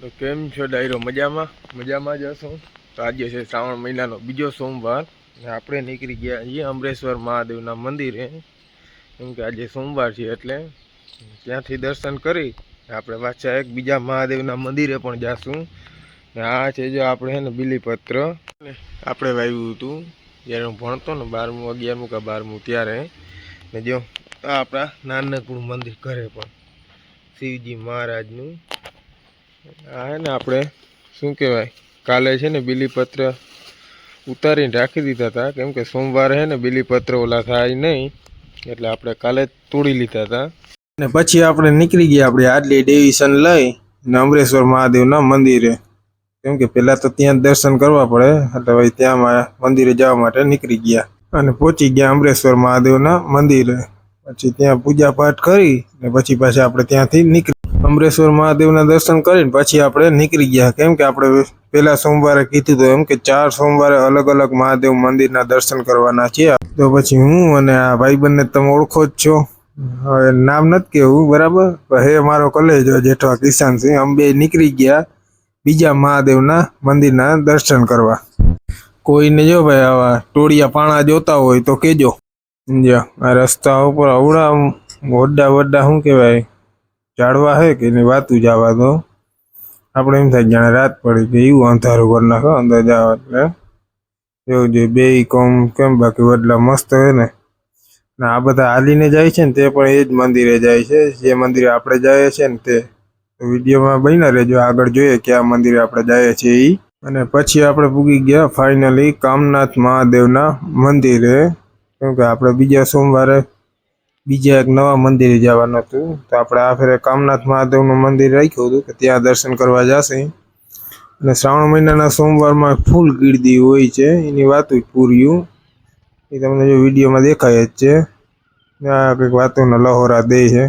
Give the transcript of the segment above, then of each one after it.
તો કેમ છો ડાયરો? મજામાં? મજામાં જ હશો? તો આજે છે શ્રાવણ મહિનાનો બીજો સોમવાર ને આપણે નીકળી ગયા છીએ અમરેશ્વર મહાદેવના મંદિરે. કેમ કે આજે સોમવાર છે એટલે ત્યાંથી દર્શન કરી આપણે પાછા એક બીજા મહાદેવના મંદિરે પણ જાશું. ને આ છે જો આપણે ને બિલીપત્ર. આપણે વાવ્યું હતું. જ્યારે હું ભણતો ને બારમું, અગિયારમું કે બારમું ત્યારે. ને જો આ આપણા નાનકડું મંદિર ઘરે પણ. શિવજી મહારાજનું હે, ને આપણે શું કહેવાય? કાલે છે ને બિલીપત્ર ઉતારીને રાખી દીધા હતા. કેમ કે સોમવારે છે ને બિલીપત્ર ઓલા થાય નહીં, એટલે આપણે કાલે તોડી લીધા હતા. ને પછી આપણે નીકળી ગયા આપણે આટલી ડેવિશન લઈ ને અમરેશ્વર મહાદેવના મંદિરે. કેમ કે પહેલાં તો ત્યાં દર્શન કરવા પડે, એટલે ભાઈ ત્યાં મંદિરે જવા માટે નીકળી ગયા. અને પહોંચી ગયા અમરેશ્વર મહાદેવના મંદિરે. પછી ત્યાં પૂજા પાઠ કરી ને પછી પાછા આપણે ત્યાંથી નીકળી અમરેશ્વર મહાદેવના દર્શન કરીને પછી આપણે નીકળી ગયા. કેમ કે આપણે પહેલા સોમવારે કીધું હતું એમ કે ચાર સોમવારે અલગ અલગ મહાદેવ મંદિરના દર્શન કરવાના છે. તો પછી હું અને આ ભાઈબંધને તમે ઓળખો જ છો. હવે નામ નથી કેવું, બરાબર? હે મારો કલેજો જેઠવા કિસાન સિંહ અમે બે નીકળી ગયા બીજા મહાદેવના મંદિરના દર્શન કરવા. કોઈને જો ભાઈ આવા ટોળિયા પાણા જોતા હોય તો કેજો. જો, આ રસ્તા ઉપર અવડા વડા વડા શું કહેવાય? ઝાડવા હે કે એની વાતું જવા દો. આપણે એમ થાય જાણે રાત પડી કે એવું અંધારું કરી નાખો, અંદર જાવ એટલે. એવું જોઈએ બે કોમ કેમ બાકી વડલા મસ્ત હોય ને. ને, આ બધા હાલીને જાય છે ને તે પણ એ જ મંદિરે જાય છે. જે મંદિરે આપણે જઈએ છીએ ને તે. વિડીયોમાં બન્યા રહેજો, આગળ જોઈએ કે આ મંદિરે આપણે જઈએ છીએ એ અને પછી આપણે પૂગી ગયા ફાઇનલી કામનાથ મહાદેવના મંદિરે. કેમ કે આપણે બીજા સોમવારે બીજા એક નવા મંદિરે જવાનું હતું. તો આપણે આ ફેરે કામનાથ મહાદેવનું મંદિર રાખ્યું હતું કે ત્યાં દર્શન કરવા જશે. અને શ્રાવણ મહિનાના સોમવારમાં ફૂલ ગીરદી હોય છે. એની વાત પૂર્યું. એ તમને જો વિડીયોમાં દેખાય જ છે. આ કંઈક વાતોના લહોરા દે છે.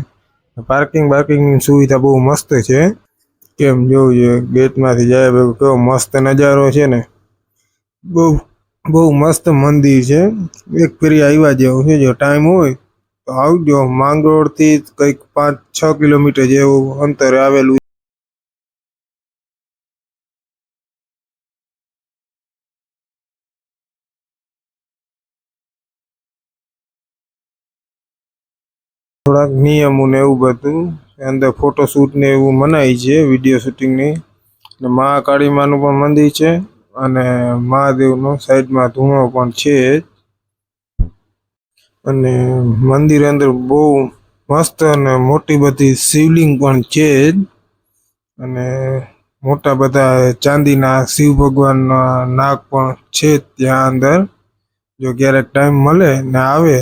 પાર્કિંગ બાર્કિંગની સુવિધા બહુ મસ્ત છે. કેમ જોવું જોઈએ ગેટમાંથી જાય ભેગું કેવો મસ્ત નજારો છે ને. બહુ બહુ મસ્ત મંદિર છે. એક ફેરી આવ્યા જેવું છે, જો ટાઈમ હોય આવજો માંગરોળથી કંઈક પાંચ, છ કિલોમીટર જેવું અંતરે આવેલું થોડાક નિયમો ને એવું બધું. અંદર ફોટો શૂટ ને એવું મનાય છે વીડિયો શૂટિંગની ને. મહાકાળીમાનું પણ મંદિર છે અને મહાદેવનો સાઈડમાં ધૂણો પણ છે જ. અને મંદિર અંદર બહુ મસ્ત અને મોટી બધી શિવલિંગ પણ છે અને મોટા બધા ચાંદીના શિવ ભગવાનના નાગ પણ છે ત્યાં અંદર. જો ક્યારેક ટાઈમ મળે ને આવે,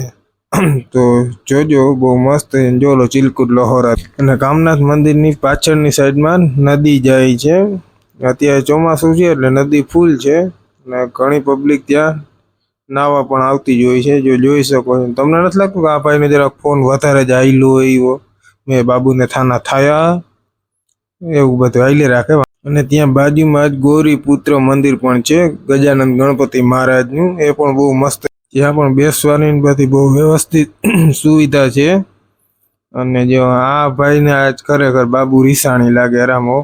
તો જોજો, બહુ મસ્ત જોલો ચિલકુટ લોહોરા. અને કામનાથ મંદિરની પાછળની સાઈડમાં નદી જાય છે. અત્યારે ચોમાસું છે એટલે નદી ફૂલ છે. અને ઘણી પબ્લિક ત્યાં નાવા પણ આવતી જ હોય છે, જો જોઈ શકો છો. તમને નથી લાગતું કે આ ભાઈને જરાક ફોન વધારે જ આયલો હોય એવો મેં બાબુને થાના થયા. એવું બધું આયલે રાખે. અને ત્યાં બાજુમાં જ ગૌરી પુત્ર મંદિર પણ છે, ગજાનંદ ગણપતિ મહારાજનું. એ પણ બહુ મસ્ત ત્યાં પણ બેસવાની બધી બહુ વ્યવસ્થિત સુવિધા છે. અને જો આ ભાઈને આજ ખરેખર બાબુ રીસાણી લાગે, રામો.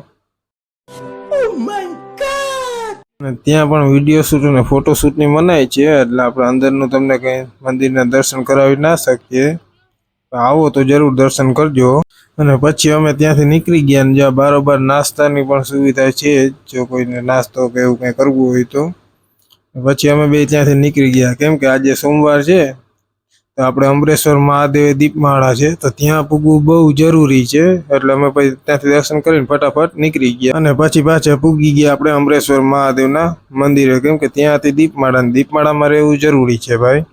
અને ત્યાં પણ વીડિયો શૂટ અને ફોટો શૂટની મનાય છે, એટલે આપણે અંદરનું તમને કંઈ મંદિરના દર્શન કરાવી ના શકીએ. આવો તો જરૂર દર્શન કરજો. અને પછી અમે ત્યાંથી નીકળી ગયા ને જ્યાં બારોબાર નાસ્તાની પણ સુવિધા છે, જો કોઈને નાસ્તો કે એવું કંઈ કરવું હોય તો. પછી અમે બે ત્યાંથી નીકળી ગયા. કેમ કે આજે સોમવાર છે આપણે અમરેશ્વર મહાદેવ દીપમાળા છે, તો ત્યાં પૂગવું બહુ જરૂરી છે. એટલે અમે પછી ત્યાંથી દર્શન કરીને ફટાફટ નીકળી ગયા. અને પછી પાછા પૂગી ગયા આપણે અમરેશ્વર મહાદેવના મંદિરે. કેમ કે ત્યાંથી દીપમાળા દીપમાળામાં રહેવું જરૂરી છે ભાઈ.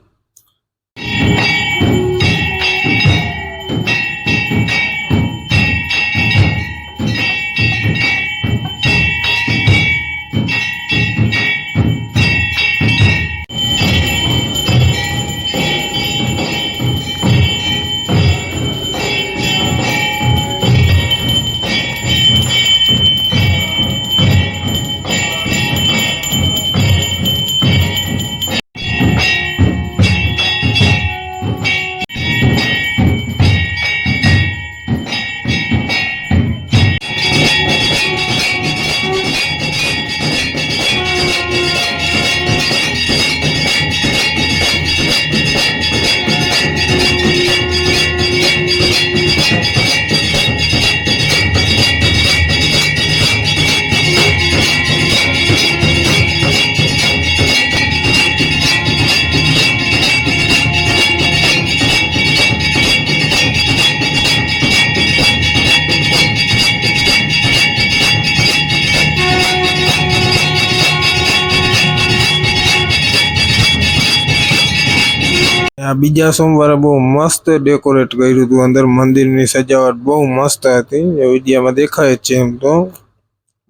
આ બીજા સોમવારે બહુ મસ્ત ડેકોરેટ કર્યું હતું. અંદર મંદિરની સજાવટ બહુ મસ્ત હતી. એ વિડીયામાં દેખાય જ છે એમ તો.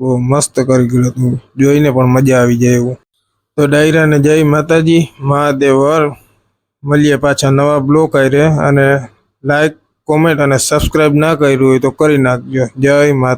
બહુ મસ્ત કરી ગયું હતું. જોઈને પણ મજા આવી જાય એવું. તો ડાયરાને જય માતાજી. મહાદેવ મળીએ પાછા નવા બ્લોક આરે અને લાઈક કોમેન્ટ અને સબસ્ક્રાઇબ ના કર્યું હોય તો કરી નાખજો. જય માતા